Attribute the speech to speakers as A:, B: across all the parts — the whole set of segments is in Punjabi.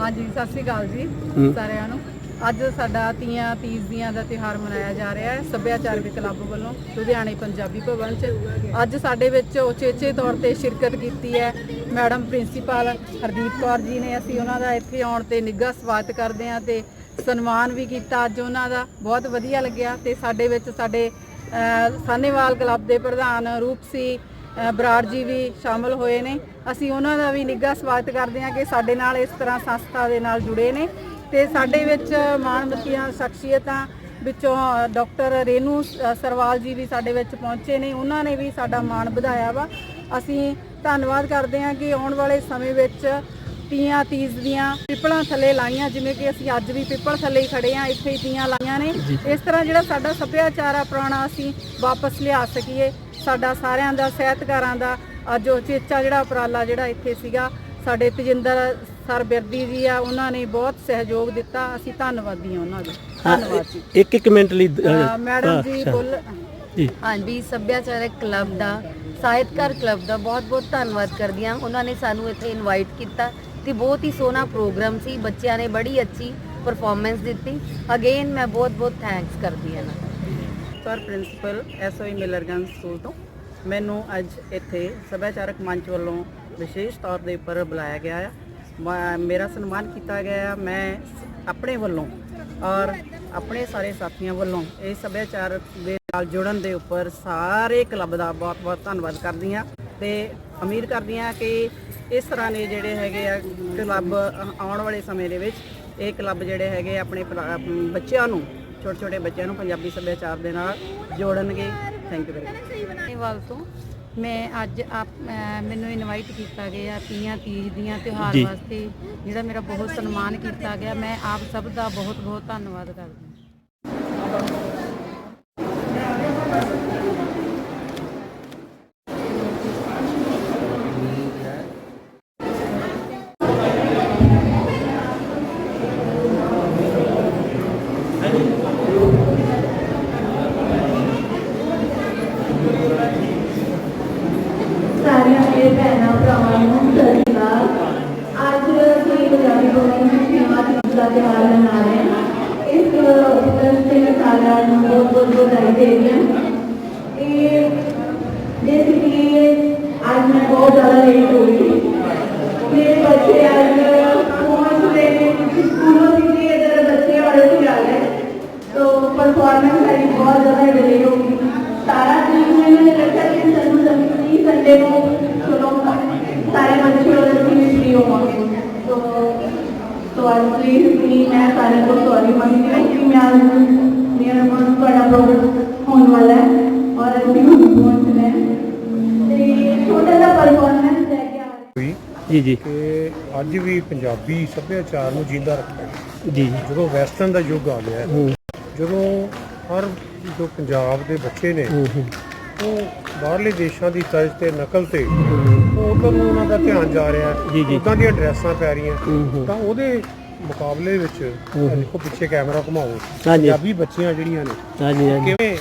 A: ਹਾਂਜੀ ਸਤਿ ਸ੍ਰੀ ਅਕਾਲ ਜੀ। ਸਾਰਿਆਂ ਨੂੰ। ਅੱਜ ਸਾਡਾ ਤੀਆਂ ਤੀਜ ਦੀਆਂ ਦਾ ਤਿਉਹਾਰ ਮਨਾਇਆ ਜਾ ਰਿਹਾ ਹੈ ਸੱਭਿਆਚਾਰਕ ਕਲੱਬ ਵੱਲੋਂ ਲੁਧਿਆਣੇ ਪੰਜਾਬੀ ਭਵਨ 'ਚ। ਅੱਜ ਸਾਡੇ ਵਿੱਚ ਉਚੇਚੇ ਤੌਰ ਤੇ ਸ਼ਿਰਕਤ ਕੀਤੀ ਹੈ ਮੈਡਮ ਪ੍ਰਿੰਸੀਪਲ ਹਰਦੀਪ ਕੌਰ ਜੀ ਨੇ। ਅਸੀਂ ਉਹਨਾਂ ਦਾ ਇੱਥੇ ਆਉਣ ਤੇ ਨਿੱਘਾ ਸਵਾਗਤ ਕਰਦੇ ਹਾਂ ਤੇ ਸਨਮਾਨ ਵੀ ਕੀਤਾ ਅੱਜ ਉਹਨਾਂ ਦਾ। ਬਹੁਤ ਵਧੀਆ ਲੱਗਿਆ ਤੇ ਸਾਡੇ ਵਿੱਚ ਸਾਡੇ ਅਹ, ਸਾਹਨੇਵਾਲ ਕਲੱਬ ਦੇ ਪ੍ਰਧਾਨ ਰੂਪਸੀ ਅ, ਬਰਾੜ ਜੀ ਵੀ ਸ਼ਾਮਲ ਹੋਏ ਨੇ। ਅਸੀਂ ਉਹਨਾਂ ਦਾ ਵੀ ਨਿੱਘਾ ਸਵਾਗਤ ਕਰਦੇ ਹਾਂ ਕਿ ਸਾਡੇ ਨਾਲ ਇਸ ਤਰ੍ਹਾਂ ਸੰਸਥਾ ਦੇ ਨਾਲ ਜੁੜੇ ਨੇ ਤੇ ਸਾਡੇ ਵਿੱਚ ਮਾਣਮੱਤੀਆਂ ਸ਼ਖਸੀਅਤਾਂ ਵਿੱਚੋਂ ਡਾਕਟਰ ਰੇਨੂ ਸਰਵਾਲ ਜੀ ਵੀ ਸਾਡੇ ਵਿੱਚ ਪਹੁੰਚੇ ਨੇ। ਉਹਨਾਂ ਨੇ ਵੀ ਸਾਡਾ ਮਾਣ ਵਧਾਇਆ ਵਾ। ਅਸੀਂ ਧੰਨਵਾਦ ਕਰਦੇ ਹਾਂ ਕਿ ਆਉਣ ਵਾਲੇ ਸਮੇਂ ਵਿੱਚ ਤੀਆਂ ਤੀਜ ਦੀਆਂ ਪਿੱਪਲਾਂ ਥੱਲੇ ਲਾਈਆਂ ਜਿਵੇਂ ਕਿ ਅਸੀਂ ਅੱਜ ਵੀ ਪਿੱਪਲ ਥੱਲੇ ਹੀ ਖੜੇ ਆ ਇੱਥੇ ਹੀ ਤੀਆਂ ਲਾਈਆਂ ਨੇ। ਇਸ ਤਰ੍ਹਾਂ ਜਿਹੜਾ ਸਾਡਾ ਸੱਭਿਆਚਾਰ ਆ ਪੁਰਾਣਾ ਅਸੀਂ ਵਾਪਸ ਲਿਆ ਸਕੀਏ। ਸਾਡਾ ਸਾਰਿਆਂ ਦਾ ਸਾਹਿਤਕਾਰਾਂ ਦਾ ਅੱਜ ਉਹ ਚੇਚਾ ਜਿਹੜਾ ਉਪਰਾਲਾ ਜਿਹੜਾ ਇੱਥੇ ਸੀਗਾ ਸਾਡੇ ਤਜਿੰਦਰ ਸਰ ਬਿਰਦੀ ਜੀ ਆ ਉਹਨਾਂ ਨੇ ਬਹੁਤ ਸਹਿਯੋਗ ਦਿੱਤਾ। ਅਸੀਂ ਧੰਨਵਾਦੀ ਹਾਂ ਉਹਨਾਂ ਦੇ। ਧੰਨਵਾਦ ਜੀ।
B: ਇੱਕ ਇੱਕ ਮਿੰਟ ਲਈ
A: ਮੈਡਮ ਜੀ। ਬੋਲ
B: ਜੀ।
C: ਹਾਂਜੀ ਸੱਭਿਆਚਾਰਕ ਕਲੱਬ ਦਾ ਸਾਹਿਤਕਾਰ ਕਲੱਬ ਦਾ ਬਹੁਤ-ਬਹੁਤ ਧੰਨਵਾਦ ਕਰਦੀ ਹਾਂ। ਉਹਨਾਂ ਨੇ ਸਾਨੂੰ ਇੱਥੇ ਇਨਵਾਈਟ ਕੀਤਾ ਤੇ ਬਹੁਤ ਹੀ ਸੋਹਣਾ ਪ੍ਰੋਗਰਾਮ ਸੀ। ਬੱਚਿਆਂ ਨੇ ਬੜੀ ਅੱਛੀ ਪਰਫਾਰਮੈਂਸ ਦਿੱਤੀ। ਅਗੇਨ ਮੈਂ ਬਹੁਤ-ਬਹੁਤ ਥੈਂਕਸ ਕਰਦੀ ਹਾਂ ਨਾ
A: sir principal SOE Millerganj school ਤੋਂ। ਮੈਨੂੰ ਅੱਜ ਇੱਥੇ ਸੱਭਿਆਚਾਰਕ ਮੰਚ ਵੱਲੋਂ ਵਿਸ਼ੇਸ਼ ਤੌਰ ਦੇ ਉੱਪਰ ਬੁਲਾਇਆ ਗਿਆ ਹੈ ਮੇਰਾ ਸਨਮਾਨ ਕੀਤਾ ਗਿਆ ਮੈਂ ਆਪਣੇ ਵੱਲੋਂ ਔਰ ਆਪਣੇ ਸਾਰੇ ਸਾਥੀਆਂ ਵੱਲੋਂ ਇਹ ਸੱਭਿਆਚਾਰਕ ਦੇ ਨਾਲ ਜੁੜਨ ਦੇ ਉੱਪਰ ਸਾਰੇ ਕਲੱਬ ਦਾ ਬਹੁਤ-ਬਹੁਤ ਧੰਨਵਾਦ ਕਰਦੀ ਹਾਂ ਤੇ ਉਮੀਦ ਕਰਦੀ ਹਾਂ ਕਿ ਇਸ ਤਰ੍ਹਾਂ ਦੇ ਜਿਹੜੇ ਹੈਗੇ ਆ ਕਲੱਬ ਆਉਣ ਵਾਲੇ ਸਮੇਂ ਦੇ ਵਿੱਚ ਇਹ ਕਲੱਬ ਜਿਹੜੇ ਹੈਗੇ ਆਪਣੇ ਭਰਾ- ਬੱਚਿਆਂ ਨੂੰ ਛੋਟੇ ਛੋਟੇ ਬੱਚਿਆਂ ਨੂੰ ਪੰਜਾਬੀ ਸੱਭਿਆਚਾਰ ਦੇ ਨਾਲ ਜੋੜਨਗੇ। ਥੈਂਕ ਯੂ ਵੈਰੀ ਮਚ
D: ਵੱਲ ਤੋਂ ਮੈਂ ਅੱਜ ਆਪ ਅਹ ਮੈਨੂੰ ਇਨਵਾਈਟ ਕੀਤਾ ਗਿਆ ਤੀਆਂ ਤੀਜ ਦੀਆਂ ਤਿਉਹਾਰ
B: ਜੀ।
D: ਵਾਸਤੇ ਜਿਹੜਾ ਮੇਰਾ ਬਹੁਤ ਸਨਮਾਨ ਕੀਤਾ ਗਿਆ। ਮੈਂ ਆਪ ਸਭ ਦਾ ਬਹੁਤ ਬਹੁਤ ਧੰਨਵਾਦ ਕਰਦੀ ਹਾਂ।
E: देखें जैसे कि ये आज मैं बहुत ज़्यादा लेट हो गई। मेरे बच्चे आज पहुँच रहे हैं तो स्कूलों से लिए ज़रा बच्चे और से आ गए तो परफॉर्मेंस मेरी बहुत ज़्यादा डिले होगी सारा दिन में मैंने रखा कि संडे संडे को चलो सारे बच्चे और फ्री होंगे। तो तो आज प्लीज़ मैं सारे को
B: ਜੀ ਜੀ।
F: ਕਿ ਅੱਜ ਵੀ ਪੰਜਾਬੀ ਸੱਭਿਆਚਾਰ ਨੂੰ ਜਿੰਦਾ ਰੱਖਿਆ।
B: ਜੀ
F: ਜਦੋਂ ਵੈਸਟਰਨ ਦਾ ਯੁੱਗ ਆ ਗਿਆ ਜਦੋਂ ਹਰ ਜੋ ਪੰਜਾਬ ਦੇ ਬੱਚੇ ਨੇ ਉਹ ਬਾਹਰਲੇ ਦੇਸ਼ਾਂ ਦੀ ਤਰਜ਼ ਤੇ ਨਕਲ ਤੇ ਉਹ ਉਧਰ ਨੂੰ ਉਹਨਾਂ ਦਾ ਧਿਆਨ ਜਾ ਰਿਹਾ
B: ਜੀ, ਜੀ।
F: ਉਦਾਂ ਦੀਆਂ ਡਰੈਸਾਂ ਪੈ ਰਹੀਆਂ। ਤਾਂ ਉਹਦੇ ਮੁਕਾਬਲੇ ਵਿੱਚ ਦੇਖੋ ਪਿੱਛੇ ਕੈਮਰਾ ਘੁਮਾਓ। ਪੰਜਾਬੀ ਬੱਚੀਆਂ ਜਿਹੜੀਆਂ ਨੇ
B: ਹਾਂਜੀ ਹਾਂਜੀ।
F: ਕਿਵੇਂ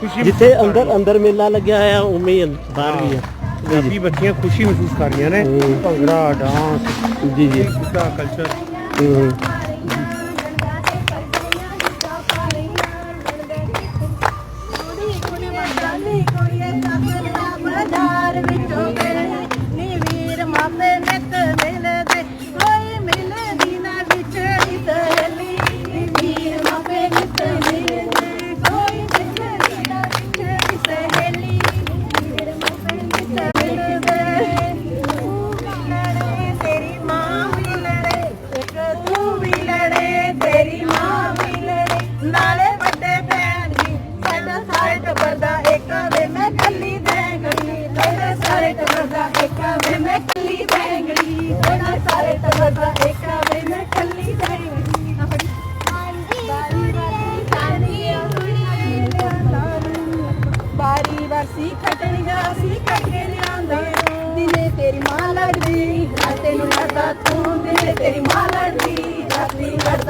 F: ਖੁਸ਼ੀ
B: ਜਿੱਥੇ ਅੰਦਰ ਅੰਦਰ ਮੇਲਾ ਲੱਗਿਆ ਹੈ ਉਵੇਂ ਹੀ ਬਾਹਰ ਵੀ ਜੀ
F: ਪੰਜਾਬੀ ਬੱਚੀਆਂ ਖੁਸ਼ੀ ਮਹਿਸੂਸ ਕਰ ਰਹੀਆਂ ਨੇ। ਭੰਗੜਾ ਡਾਂਸ
B: ਜੀ ਜੀ।
F: ਦਾ ਕਲਚਰ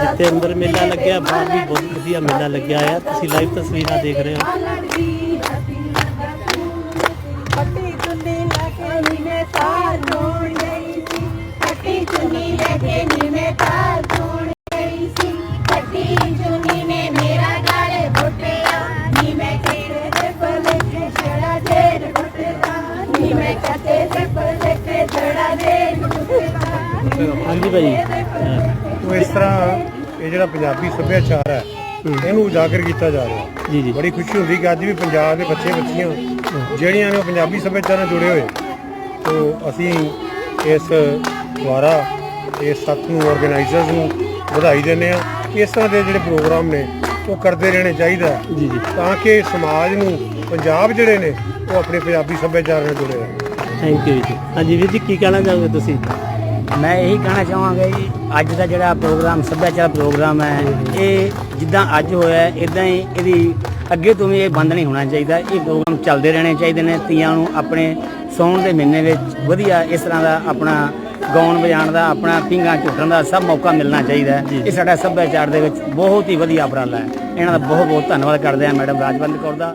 E: इतने अंदर मेला लग गया बाहर भी बहुत बढ़िया मेला लग गया यार तुम
G: लाइव तस्वीर
B: देख रहे हो
G: तो इस तरह ਇਹ ਜਿਹੜਾ ਪੰਜਾਬੀ ਸੱਭਿਆਚਾਰ ਹੈ ਇਹਨੂੰ ਉਜਾਗਰ ਕੀਤਾ ਜਾ ਰਿਹਾ।
B: ਜੀ ਜੀ।
G: ਬੜੀ ਖੁਸ਼ੀ ਹੁੰਦੀ ਕਿ ਅੱਜ ਵੀ ਪੰਜਾਬ ਦੇ ਬੱਚੇ ਬੱਚੀਆਂ ਜਿਹੜੀਆਂ ਨੇ ਉਹ ਪੰਜਾਬੀ ਸੱਭਿਆਚਾਰ ਨਾਲ ਜੁੜੇ ਹੋਏ। ਤੋਂ ਅਸੀਂ ਇਸ ਦੁਆਰਾ ਇਸ ਸੱਤ ਨੂੰ ਆਰਗੇਨਾਈਜ਼ਰਸ ਨੂੰ ਵਧਾਈ ਦਿੰਦੇ ਆ ਇਸ ਤਰ੍ਹਾਂ ਦੇ ਜਿਹੜੇ ਪ੍ਰੋਗਰਾਮ ਨੇ ਉਹ ਕਰਦੇ ਰਹਿਣੇ ਚਾਹੀਦਾ ਹੈ,
B: ਜੀ ਜੀ।
G: ਤਾਂ ਕਿ ਸਮਾਜ ਨੂੰ ਪੰਜਾਬ ਜਿਹੜੇ ਨੇ ਉਹ ਆਪਣੇ ਪੰਜਾਬੀ ਸੱਭਿਆਚਾਰ ਨਾਲ ਜੁੜੇ ਰਹਿਣ।
B: ਥੈਂਕ ਯੂ ਜੀ। ਹਾਂਜੀ ਵੀਰ ਜੀ ਕੀ ਕਹਿਣਾ ਚਾਹੋਗੇ ਤੁਸੀਂ?
H: ਮੈਂ ਇਹੀ ਕਹਿਣਾ ਚਾਹਾਂਗਾ ਜੀ ਅੱਜ ਦਾ ਜਿਹੜਾ ਪ੍ਰੋਗਰਾਮ ਸੱਭਿਆਚਾਰ ਪ੍ਰੋਗਰਾਮ ਹੈ ਇਹ ਜਿੱਦਾਂ ਅੱਜ ਹੋਇਆ ਇਦਾਂ ਹੀ ਇਹਦੀ ਅੱਗੇ ਤੋਂ ਵੀ ਇਹ ਬੰਦ ਨਹੀਂ ਹੋਣਾ ਚਾਹੀਦਾ। ਇਹ ਪ੍ਰੋਗਰਾਮ ਚੱਲਦੇ ਰਹਿਣੇ ਚਾਹੀਦੇ ਨੇ ਤੀਆਂ ਨੂੰ ਆਪਣੇ ਸੌਣ ਦੇ ਮਹੀਨੇ ਵਿੱਚ ਵਧੀਆ ਇਸ ਤਰ੍ਹਾਂ ਦਾ ਆਪਣਾ ਗਾਉਣ ਵਜਾਉਣ ਦਾ ਆਪਣਾ ਪਿੰਗਾ ਝੁੱਟਣ ਦਾ ਸਭ ਮੌਕਾ ਮਿਲਣਾ ਚਾਹੀਦਾ ਹੈ। ਇਹ ਸਾਡਾ ਸੱਭਿਆਚਾਰ ਦੇ ਵਿੱਚ ਬਹੁਤ ਹੀ ਵਧੀਆ ਉਪਰਾਲਾ ਹੈ। ਇਹਨਾਂ ਦਾ ਬਹੁਤ ਬਹੁਤ ਧੰਨਵਾਦ ਕਰਦੇ ਹਾਂ ਮੈਡਮ ਰਾਜਵੰਤ ਕੌਰ ਦਾ।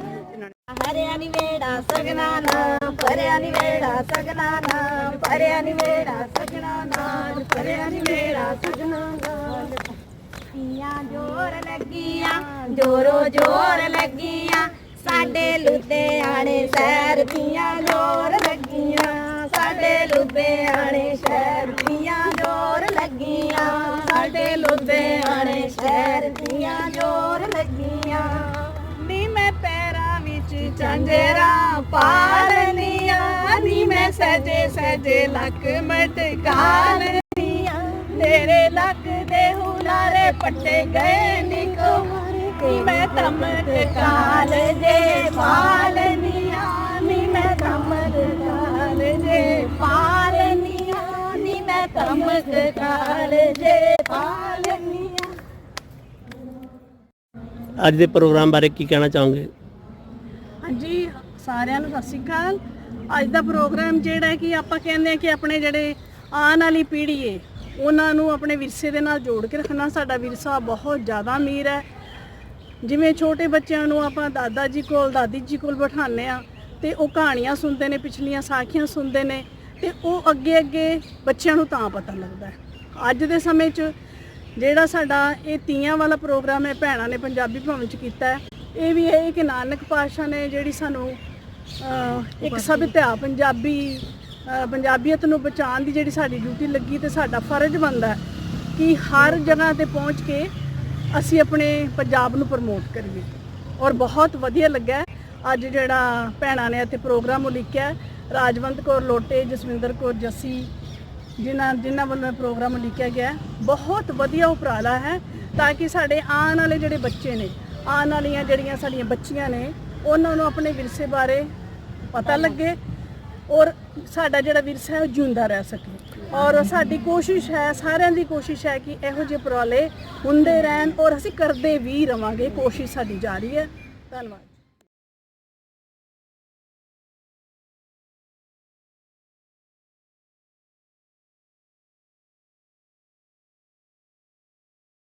F: ਹਰਿਆ ਨੀ ਵੇੜਾ ਸਗਨਾ ਨਾ ਪਰਿਆ ਨੀ ਵੇੜਾ ਸਗਨਾ ਨਾ ਪਰਿਆ ਨੀ ਵੇੜਾ ਸਗਨਾ ਨਾ ਪਰਿਆ ਨੀ ਵੇੜਾ ਸਗਨਾ ਨਾ ਪੀਆਂ ਜੋਰ ਲੱਗੀਆਂ, ਜੋਰੋ ਜੋਰ ਲੱਗੀਆਂ, ਸਾਡੇ ਲੁਧਿਆਣੇ ਸ਼ਹਿਰ ਦੀਆਂ ਜੋਰ ਝੰਜਰਾ ਪਾ ਲੈਨੀਆਂ ਨੀ ਮੈਂ ਸਜੇ ਸਜੇ ਲੱਕ ਮਟਕਾ ਲੈਨੀਆਂ ਤੇਰੇ ਲੱਕ ਦੇ ਹੁਲਾਰੇ ਪੱਟੇ ਗਏ ਨਿਕੋ ਨੀ ਮੈਂ ਤਮਕ ਕਾਲ ਜੇ ਪਾ ਲੈਨੀਆਂ ਨੀ ਮੈਂ ਤਮਕ ਕਾਲ ਜੇ ਪਾ ਲੈਨੀਆਂ ਨੀ ਮੈਂ ਜੇ
B: ਅੱਜ ਦੇ ਪ੍ਰੋਗਰਾਮ ਬਾਰੇ ਕੀ ਕਹਿਣਾ ਚਾਹੋਗੇ?
E: ਹਾਂਜੀ ਸਾਰਿਆਂ ਨੂੰ ਸਤਿ ਸ਼੍ਰੀ ਅਕਾਲ। ਅੱਜ ਦਾ ਪ੍ਰੋਗਰਾਮ ਜਿਹੜਾ ਕਿ ਆਪਾਂ ਕਹਿੰਦੇ ਆ ਕਿ ਆਪਣੇ ਜਿਹੜੇ ਆਉਣ ਵਾਲੀ ਪੀੜ੍ਹੀ ਏ, ਉਹਨਾਂ ਨੂੰ ਆਪਣੇ ਵਿਰਸੇ ਦੇ ਨਾਲ ਜੋੜ ਕੇ ਰੱਖਣਾ ਸਾਡਾ ਵਿਰਸਾ ਬਹੁਤ ਜ਼ਿਆਦਾ ਅਮੀਰ ਹੈ। ਜਿਵੇਂ ਛੋਟੇ ਬੱਚਿਆਂ ਨੂੰ ਆਪਾਂ ਦਾਦਾ ਜੀ ਕੋਲ, ਦਾਦੀ ਜੀ ਕੋਲ ਬਿਠਾਉਂਦੇ ਆ ਤੇ ਉਹ ਕਹਾਣੀਆਂ ਸੁਣਦੇ ਨੇ, ਪਿਛਲੀਆਂ ਸਾਖੀਆਂ ਸੁਣਦੇ ਨੇ ਤੇ ਉਹ ਅੱਗੇ ਅੱਗੇ ਬੱਚਿਆਂ ਨੂੰ ਤਾਂ ਪਤਾ ਲੱਗਦਾ ਹੈ। ਅੱਜ ਦੇ ਸਮੇਂ 'ਚ ਜਿਹੜਾ ਸਾਡਾ ਇਹ ਤੀਆਂ ਵਾਲਾ ਪ੍ਰੋਗਰਾਮ ਹੈ, ਭੈਣਾਂ ਨੇ ਪੰਜਾਬੀ ਭਵਨ 'ਚ ਕੀਤਾ ਹੈ, ਇਹ ਵੀ ਹੈ ਕਿ ਨਾਨਕ ਪਾਤਸ਼ਾਹ ਨੇ ਜਿਹੜੀ ਸਾਨੂੰ ਅਹ, ਇੱਕ ਸਭਿਅਤਾ ਪੰਜਾਬੀ ਅਹ, ਪੰਜਾਬੀਅਤ ਨੂੰ ਬਚਾਉਣ ਦੀ ਜਿਹੜੀ ਸਾਡੀ ਡਿਊਟੀ ਲੱਗੀ ਤੇ ਸਾਡਾ ਫਰਜ਼ ਬਣਦਾ ਹੈ ਕਿ ਹਰ ਜਗ੍ਹਾ ਤੇ ਪਹੁੰਚ ਕੇ ਅਸੀਂ ਆਪਣੇ ਪੰਜਾਬ ਨੂੰ ਪ੍ਰਮੋਟ ਕਰੀਏ ਔਰ ਬਹੁਤ ਵਧੀਆ ਲੱਗਾ ਹੈ ਅੱਜ ਜਿਹੜਾ ਭੈਣਾਂ ਨੇ ਇੱਥੇ ਪ੍ਰੋਗਰਾਮ ਉਲੀਕਿਆ ਹੈ। ਰਾਜਵੰਤ ਕੌਰ ਲੋਟੇ ਜਸਵਿੰਦਰ ਕੌਰ ਜੱਸੀ ਜਿਨ੍ਹਾਂ ਜਿਨ੍ਹਾਂ ਵੱਲੋਂ ਇਹ ਪ੍ਰੋਗਰਾਮ ਉਲੀਕਿਆ ਗਿਆ ਹੈ। ਬਹੁਤ ਵਧੀਆ ਉਪਰਾਲਾ ਹੈ ਤਾਂ ਕਿ ਸਾਡੇ ਆਉਣ ਵਾਲੇ ਜਿਹੜੇ ਬੱਚੇ ਨੇ ਆਉਣ ਵਾਲੀਆਂ ਜਿਹੜੀਆਂ ਸਾਡੀਆਂ ਬੱਚੀਆਂ ਨੇ ਉਹਨਾਂ ਨੂੰ ਆਪਣੇ ਵਿਰਸੇ ਬਾਰੇ ਪਤਾ ਲੱਗੇ ਔਰ ਸਾਡਾ ਜਿਹੜਾ ਵਿਰਸਾ ਹੈ ਉਹ ਜਿਉਂਦਾ ਰਹਿ ਸਕੇ। ਔਰ ਸਾਡੀ ਕੋਸ਼ਿਸ਼ ਹੈ, ਸਾਰਿਆਂ ਦੀ ਕੋਸ਼ਿਸ਼ ਹੈ ਕਿ ਇਹੋ ਜਿਹੇ ਉਪਰਾਲੇ ਹੁੰਦੇ ਰਹਿਣ ਔਰ ਅਸੀਂ ਕਰਦੇ ਵੀ ਰਵਾਂਗੇ ਕੋਸ਼ਿਸ਼ ਸਾਡੀ ਜਾਰੀ ਹੈ। ਧੰਨਵਾਦ।